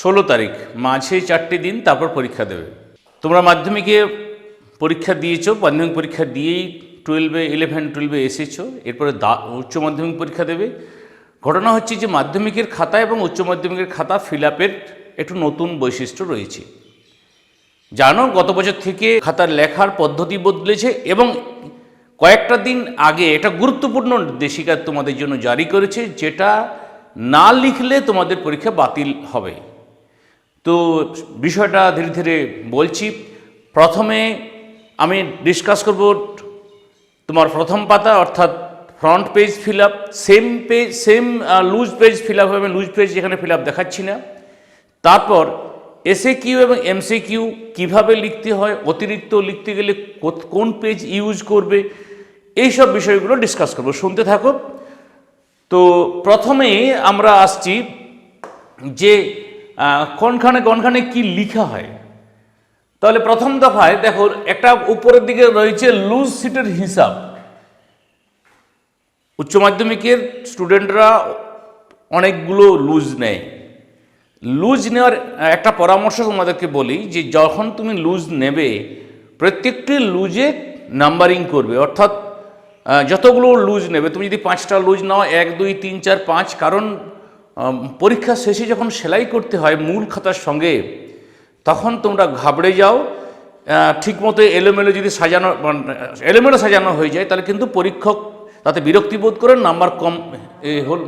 ষোলো তারিখ, মাঝে চারটে দিন তারপর পরীক্ষা দেবে। তোমরা মাধ্যমিকে পরীক্ষা দিয়েছ, মাধ্যমিক পরীক্ষা দিয়েই টুয়েলভে ইলেভেন টুয়েলভে এসেছ, এরপরে দা, উচ্চ মাধ্যমিক পরীক্ষা দেবে। ঘটনা হচ্ছে যে মাধ্যমিকের খাতা এবং উচ্চ মাধ্যমিকের খাতা ফিল আপের একটু নতুন বৈশিষ্ট্য রয়েছে। জানো, গত বছর থেকে খাতার লেখার পদ্ধতি বদলেছে এবং কয়েকটা দিন আগে এটা গুরুত্বপূর্ণ নির্দেশিকা তোমাদের জন্য জারি করেছে, যেটা না লিখলে তোমাদের পরীক্ষা বাতিল হবে। তো বিষয়টা ধীরে ধীরে বলছি। প্রথমে আমি ডিসকাস করব তোমার প্রথম পাতা, অর্থাৎ front page fill up same page same loose page fill up হবে লুজ পেজ যেখানে ফিল আপ দেখাচ্ছি না। তারপর এসএ কিউ এবং এমসি কিউ কীভাবে লিখতে হয়, অতিরিক্ত লিখতে গেলে কোন পেজ ইউজ করবে এই সব বিষয়গুলো ডিসকাস করব। শুনতে থাকো। তো প্রথমেই আমরা আসছি যে কোনখানে কোনখানে কি লিখা হয়? তাহলে প্রথম দফায় দেখো, একটা উপরের দিকে রয়েছে লুজ সিটের হিসাব। উচ্চ মাধ্যমিকের স্টুডেন্টরা অনেকগুলো লুজ নেয়। লুজ নেওয়ার একটা পরামর্শ তোমাদেরকে বলি যে যখন তুমি লুজ নেবে, প্রত্যেকটি লুজে নাম্বারিং করবে। অর্থাৎ যতগুলো লুজ নেবে, তুমি যদি পাঁচটা লুজ নাও, এক, দুই, তিন, চার, পাঁচ, কারণ পরীক্ষা শেষে যখন সেলাই করতে হয় মূল খাতার সঙ্গে, তখন তোমরা ঘাবড়ে যাও ঠিকমতো এলোমেলো যদি সাজানো এলোমেলো সাজানো হয়ে যায়, তাহলে কিন্তু পরীক্ষক তাতে বিরক্তি বোধ করে নাম্বার কম হল,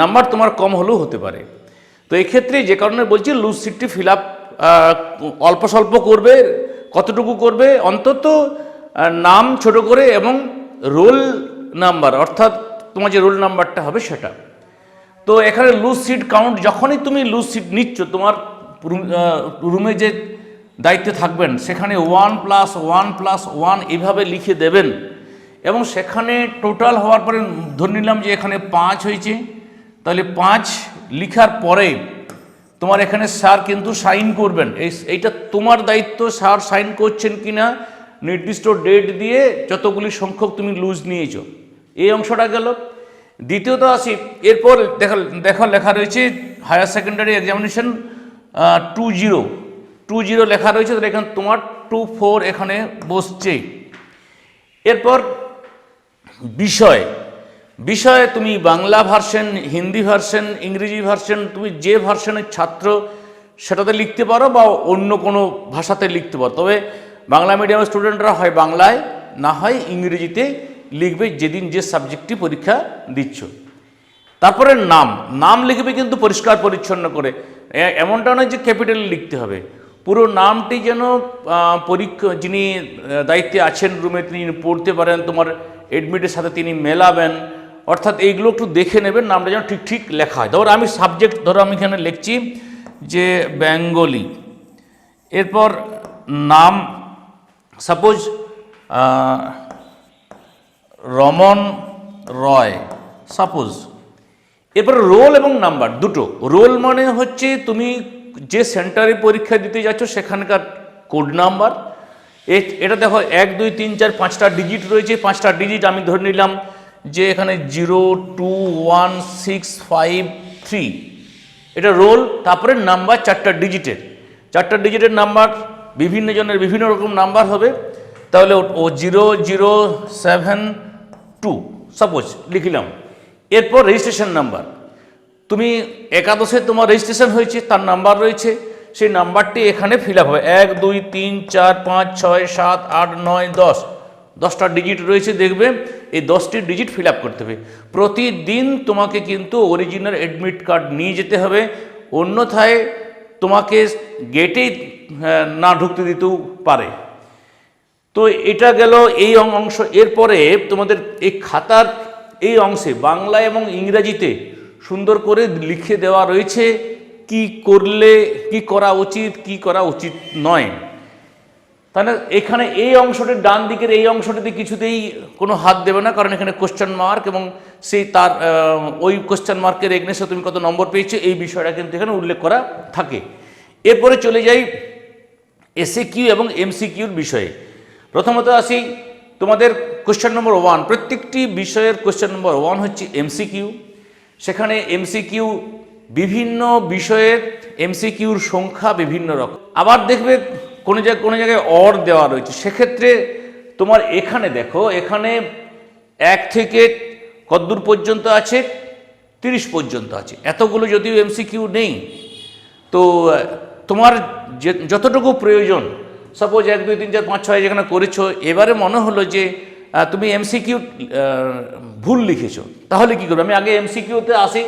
নাম্বার তোমার কম হলেও হতে পারে। তো এক্ষেত্রে যে কারণে বলছি লুজ সিটটি ফিল আপ অল্প স্বল্প করবে, কতটুকু করবে, অন্তত নাম ছোট করে এবং রোল নাম্বার অর্থাৎ তোমার যে রোল নাম্বারটা হবে সেটা। তো এখানে লুজ সিট কাউন্ট যখনই তুমি লুজ সিট নিচ্ছ, তোমার রুমে যে দায়িত্বে থাকবেন, সেখানে one plus one plus one এভাবে লিখে দেবেন। এবং সেখানে টোটাল হওয়ার পরে ধরে নিলাম যে এখানে পাঁচ হয়েছে, তাহলে পাঁচ লিখার পরে তোমার এখানে স্যার কিন্তু সাইন করবেন। এই, এইটা তোমার দায়িত্ব স্যার সাইন করছেন কি না নির্দিষ্ট ডেট দিয়ে যতগুলি সংখ্যক তুমি লুজ নিয়েছো। এই অংশটা গেল। দ্বিতীয়ত আসি, এরপর দেখা লেখা রয়েছে higher secondary examination two zero two zero লেখা রয়েছে, তাহলে এখানে তোমার টু ফোর এখানে বসছে। এরপর বিষয়। বিষয়ে তুমি বাংলা ভার্সন হিন্দি ভার্সন ইংরেজি ভার্সন তুমি যে ভার্সনের ছাত্র, সেটাতে লিখতে পারো বা অন্য কোনো ভাষাতে লিখতে পারো। তবে বাংলা মিডিয়ামের স্টুডেন্টরা হয় বাংলায়, না হয় ইংরেজিতে লিখবে যেদিন যে সাবজেক্টটি পরীক্ষা দিচ্ছ। তারপরে নাম। নাম লিখবে কিন্তু পরিষ্কার, পরিচ্ছন্ন করে। এমনটা নয় যে ক্যাপিটালে লিখতে হবে। পুরো নামটি যেন পরীক্ষা, যিনি দায়িত্বে আছেন রুমে তিনি পড়তে পারেন, তোমার এডমিটের সাথে তিনি মেলাবেন। অর্থাৎ এইগুলো একটু দেখে নেবেন, নামটা যেন ঠিক ঠিক লেখা হয়। ধরো আমি সাবজেক্ট ধরো আমি এখানে লিখছি যে বেঙ্গলি। এরপর নাম। সাপোজ রমন রয় সাপোজ এরপরে রোল এবং নাম্বার, দুটো। রোল মানে হচ্ছে তুমি যে সেন্টারে পরীক্ষা দিতে যাচ্ছ, সেখানকার কোড নাম্বার। এটা দেখো, এক, দুই, তিন, চার, পাঁচটা ডিজিট রয়েছে। পাঁচটা ডিজিট আমি ধরে নিলাম যে এখানে zero, two, one, six, five, three. এটা রোল, তারপরে নাম্বার চারটা ডিজিটের চারটা ডিজিটের নাম্বার, বিভিন্ন জনের বিভিন্ন রকম নাম্বার হবে। তাহলে ও- zero zero, seven two suppose লিখলাম। এরপর রেজিস্ট্রেশন নাম্বার তুমি একাদশে তোমার রেজিস্ট্রেশন হয়েছে, তার নাম্বার রয়েছে, সেই নাম্বারটি এখানে ফিল হবে। এক, দুই, তিন, চার, পাঁচ, ছয়, সাত, আট, নয়, দশ। দশটা ডিজিট রয়েছে, দেখবে, এই দশটি ডিজিট ফিল করতে হবে। প্রতিদিন তোমাকে কিন্তু অরিজিনাল অ্যাডমিট কার্ড নিয়ে যেতে হবে। অন্যথায় তোমাকে গেটেই না ঢুকতে দিতেও পারে। তো এটা গেল এই অংশ। এরপরে তোমাদের এই খাতার এই অংশে বাংলা এবং ইংরাজিতে সুন্দর করে লিখে দেওয়া রয়েছে, কি করলে, কি করা উচিত, কি করা উচিত নয়। তাহলে এখানে এই অংশটির ডান দিকের এই অংশটিতে কিছুতেই কোনো হাত দেবে না, কারণ এখানে কোশ্চেন মার্ক এবং সেই তার ওই কোশ্চেন মার্কের এগনেসে তুমি কত নম্বর পেয়েছ, এই বিষয়টা কিন্তু এখানে উল্লেখ করা থাকে। এরপরে চলে যাই এসএ কিউ এবং এমসি কিউর বিষয়ে। প্রথমত আসি, তোমাদের কোশ্চেন নম্বর ওয়ান প্রত্যেকটি বিষয়ের কোশ্চেন নম্বর ওয়ান হচ্ছে এমসি কিউ সেখানে এমসি কিউ বিভিন্ন বিষয়ের এমসিকিউর সংখ্যা বিভিন্ন রকম। আবার দেখবে কোনো জায়গায় কোনো জায়গায় অর দেওয়া রয়েছে। সেক্ষেত্রে তোমার এখানে দেখো, এখানে এক থেকে কদ্দূর পর্যন্ত আছে, তিরিশ পর্যন্ত আছে। এতগুলো যদিও এমসিকিউ নেই, তো তোমার যতটুকু প্রয়োজন সাপোজ এক, দুই, তিন, চার, পাঁচ, ছয় যেখানে করেছ, এবারে মনে হলো যে তুমি এমসিকিউ ভুল লিখেছো। তাহলে কি করবে? আমি আগে এমসিকিউতে আসি।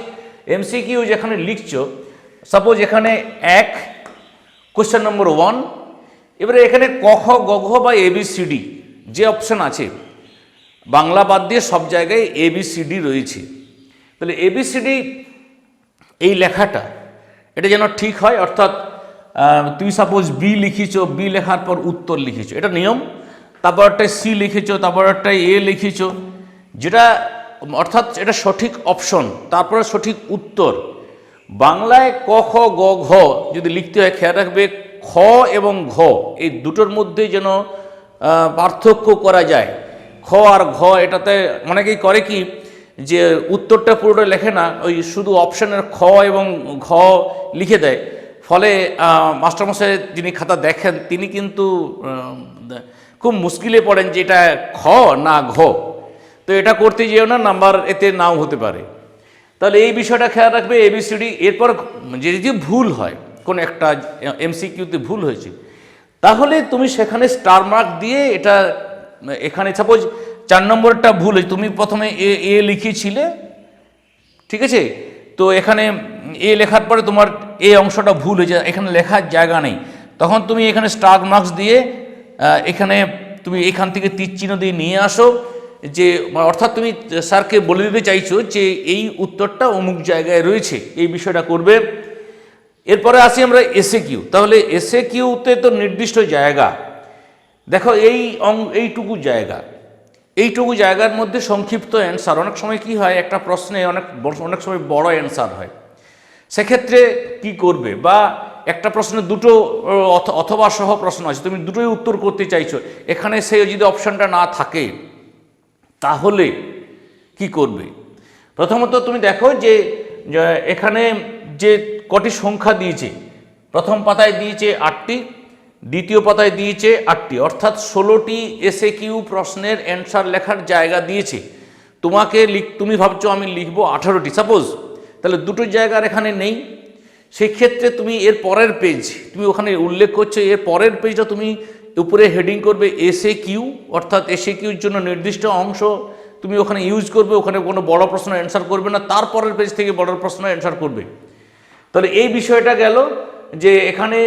এমসিকিউ যেখানে লিখছো সাপোজ এখানে এক কোশ্চেন নম্বর ওয়ান এবারে এখানে ক, খ, গ, ঘ বা এবিসিডি যে অপশন আছে, বাংলা বাদ দিয়ে সব জায়গায় এবিসিডি রয়েছে। তাহলে এবিসিডি এই লেখাটা, এটা যেন ঠিক হয়, অর্থাৎ তুমি সাপোজ বি লিখিছো বি লেখার পর উত্তর লিখেছো। এটা নিয়ম। তারপর একটা সি লিখেছো তারপর একটা এ লিখেছো। যেটা, অর্থাৎ এটা সঠিক অপশন তারপরে সঠিক উত্তর। বাংলায় ক, খ, গ, ঘ যদি লিখতে হয়, খেয়াল রাখবে, খ এবং ঘ, এই দুটোর মধ্যে যেন পার্থক্য করা যায়। খ আর ঘ এটাতে অনেকেই করে কি, যে উত্তরটা পুরোটা লেখে না, ওই শুধু অপশনের খ এবং ঘ লিখে দেয়। ফলে মাস্টারমশাই যিনি খাতা দেখেন, তিনি কিন্তু খুব মুশকিলে পড়েন যে এটা খ না ঘ। তো এটা করতে যেও না, নাম্বার এতে নাও হতে পারে। তাহলে এই বিষয়টা খেয়াল রাখবে এবিসিডি এরপর যে যদি ভুল হয়, কোন একটা এমসিকিউতে ভুল হয়েছে, তাহলে তুমি সেখানে স্টার মার্ক দিয়ে এটা, এখানে সাপোজ চার নম্বরটা ভুল হয়েছে, তুমি প্রথমে এ এ লিখিয়েছিলে, ঠিক আছে? তো এখানে এ লেখার পরে তোমার এই অংশটা ভুল হয়েছে এখানে লেখার জায়গা নেই। তখন তুমি এখানে স্টার মার্কস দিয়ে এখানে তুমি এখান থেকে তীর চিহ্ন দিয়ে নিয়ে আসো যে অর্থাৎ তুমি স্যারকে বলে দিতে চাইছো যে, এই উত্তরটা অমুক জায়গায় রয়েছে, এই বিষয়টা করবে। এরপরে আসি আমরা এসে কিউ তাহলে এসে কিউতে তো নির্দিষ্ট জায়গা। দেখো এই অং, এইটুকু জায়গা। এইটুকু জায়গার মধ্যে সংক্ষিপ্ত অ্যান্সার অনেক সময় কি হয়, একটা প্রশ্নে অনেক অনেক সময় বড় অ্যান্সার হয়। সেক্ষেত্রে কি করবে? বা একটা প্রশ্নে দুটো অথ- অথবা সহ প্রশ্ন আছে, তুমি দুটোই উত্তর করতে চাইছো, এখানে সে যদি অপশানটা না থাকে, তাহলে কি করবে? প্রথমত তুমি দেখো যে এখানে যে কটি সংখ্যা দিয়েছে, প্রথম পাতায় দিয়েছে আটটি, দ্বিতীয় পাতায় দিয়েছে আটটি, অর্থাৎ ষোলোটি এসে কিউ প্রশ্নের অ্যান্সার লেখার জায়গা দিয়েছে। তোমাকে লিখ, তুমি ভাবছ আমি লিখব আঠারোটি, সাপোজ তাহলে দুটো জায়গার এখানে নেই। সেই ক্ষেত্রে তুমি এর পরের পেজ তুমি ওখানে উল্লেখ করছ, এর পরের পেজটা তুমি উপরে হেডিং করবে এসে কিউ অর্থাৎ এসে কিউর জন্য নির্দিষ্ট অংশ তুমি ওখানে ইউজ করবে, ওখানে কোনো বড় প্রশ্ন অ্যান্সার করবে না তারপরের পেজ থেকে বড় প্রশ্ন অ্যান্সার করবে। তাহলে এই বিষয়টা গেল যে এখানে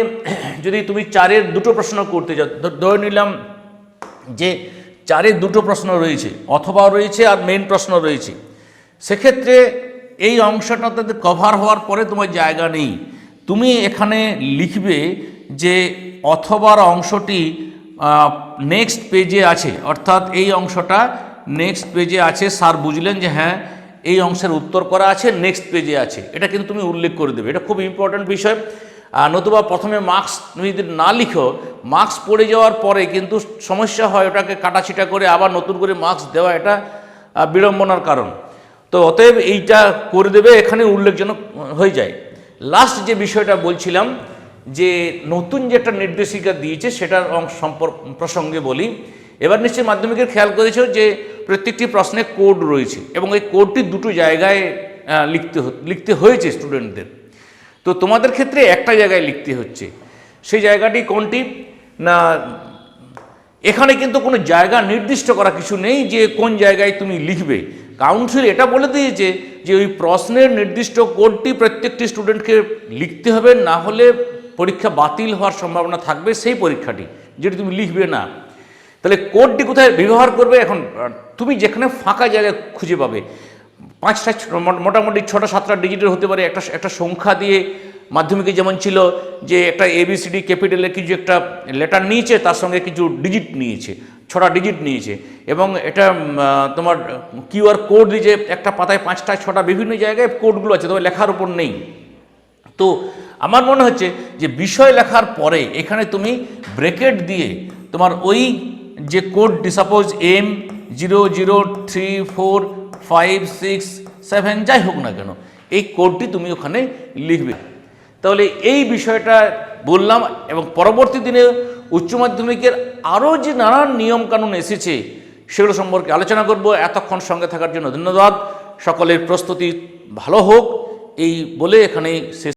যদি তুমি চারের দুটো প্রশ্ন করতে যাও ধরে নিলাম যে চারের দুটো প্রশ্ন রয়েছে, অথবা রয়েছে আর মেন প্রশ্ন রয়েছে। সেক্ষেত্রে এই অংশটাতে কভার হওয়ার পরে তোমার জায়গা নেই। তুমি এখানে লিখবে যে অথবার অংশটি নেক্সট পেজে আছে। অর্থাৎ এই অংশটা নেক্সট পেজে আছে। স্যার বুঝলেন যে হ্যাঁ এই অংশের উত্তর করা আছে নেক্সট পেজে আছে। এটা কিন্তু তুমি উল্লেখ করে দেবে। এটা খুব ইম্পর্ট্যান্ট বিষয়। নতুবা প্রথমে মার্কস তুমি যদি না লিখো মার্কস পড়ে যাওয়ার পরে কিন্তু সমস্যা হয় ওটাকে কাটাছিটা করে আবার নতুন করে মার্কস দেওয়া, এটা বিড়ম্বনার কারণ। তো অতএব এইটা করে দেবে, এখানে উল্লেখজনক হয়ে যায়। লাস্ট যে বিষয়টা বলছিলাম, যে নতুন যে একটা নির্দেশিকা দিয়েছে, সেটার অংশ সম্পর্ক প্রসঙ্গে বলি। এবার নিশ্চয়ই মাধ্যমিকের খেয়াল করেছ যে প্রত্যেকটি প্রশ্নে কোড রয়েছে এবং এই কোডটি দুটো জায়গায় লিখতে লিখতে হয়েছে স্টুডেন্টদের তো তোমাদের ক্ষেত্রে একটা জায়গায় লিখতে হচ্ছে। সেই জায়গাটি কোনটি? না, এখানে কিন্তু কোনো জায়গা নির্দিষ্ট করা কিছু নেই যে কোন জায়গায় তুমি লিখবে। কাউন্সিল এটা বলে দিয়েছে যে ওই প্রশ্নের নির্দিষ্ট কোডটি প্রত্যেকটি স্টুডেন্টকে লিখতে হবে, না হলে পরীক্ষা বাতিল হওয়ার সম্ভাবনা থাকবে সেই পরীক্ষাটি। যেটি তুমি লিখবে না, তাহলে কোডটি কোথায় ব্যবহার করবে এখন? তুমি যেখানে ফাঁকা জায়গায় খুঁজে পাবে। পাঁচটা মোটামুটি ছটা সাতটা ডিজিটের হতে পারে, একটা একটা সংখ্যা দিয়ে মাধ্যমিকে যেমন ছিল যে একটা এবিসিডি ক্যাপিটালে কিছু একটা লেটার নিয়েছে, তার সঙ্গে কিছু ডিজিট নিয়েছে। ছটা ডিজিট নিয়েছে এবং এটা তোমার কিউআর কোড দিয়ে যে একটা পাতায় পাঁচটা, ছটা বিভিন্ন জায়গায় কোডগুলো আছে তবে লেখার উপর নেই। তো আমার মনে হচ্ছে যে বিষয় লেখার পরে এখানে তুমি ব্রেকেট দিয়ে তোমার ওই যে কোডটি suppose M zero zero three four five six seven যাই হোক না কেন, এই কোডটি তুমি ওখানে লিখবে। তাহলে এই বিষয়টা বললাম এবং পরবর্তী দিনে উচ্চ মাধ্যমিকের আরও যে নানান নিয়মকানুন এসেছে, সেগুলো সম্পর্কে আলোচনা করব। এতক্ষণ সঙ্গে থাকার জন্য ধন্যবাদ। সকলের প্রস্তুতি ভালো হোক, এই বলে এখানে শেষ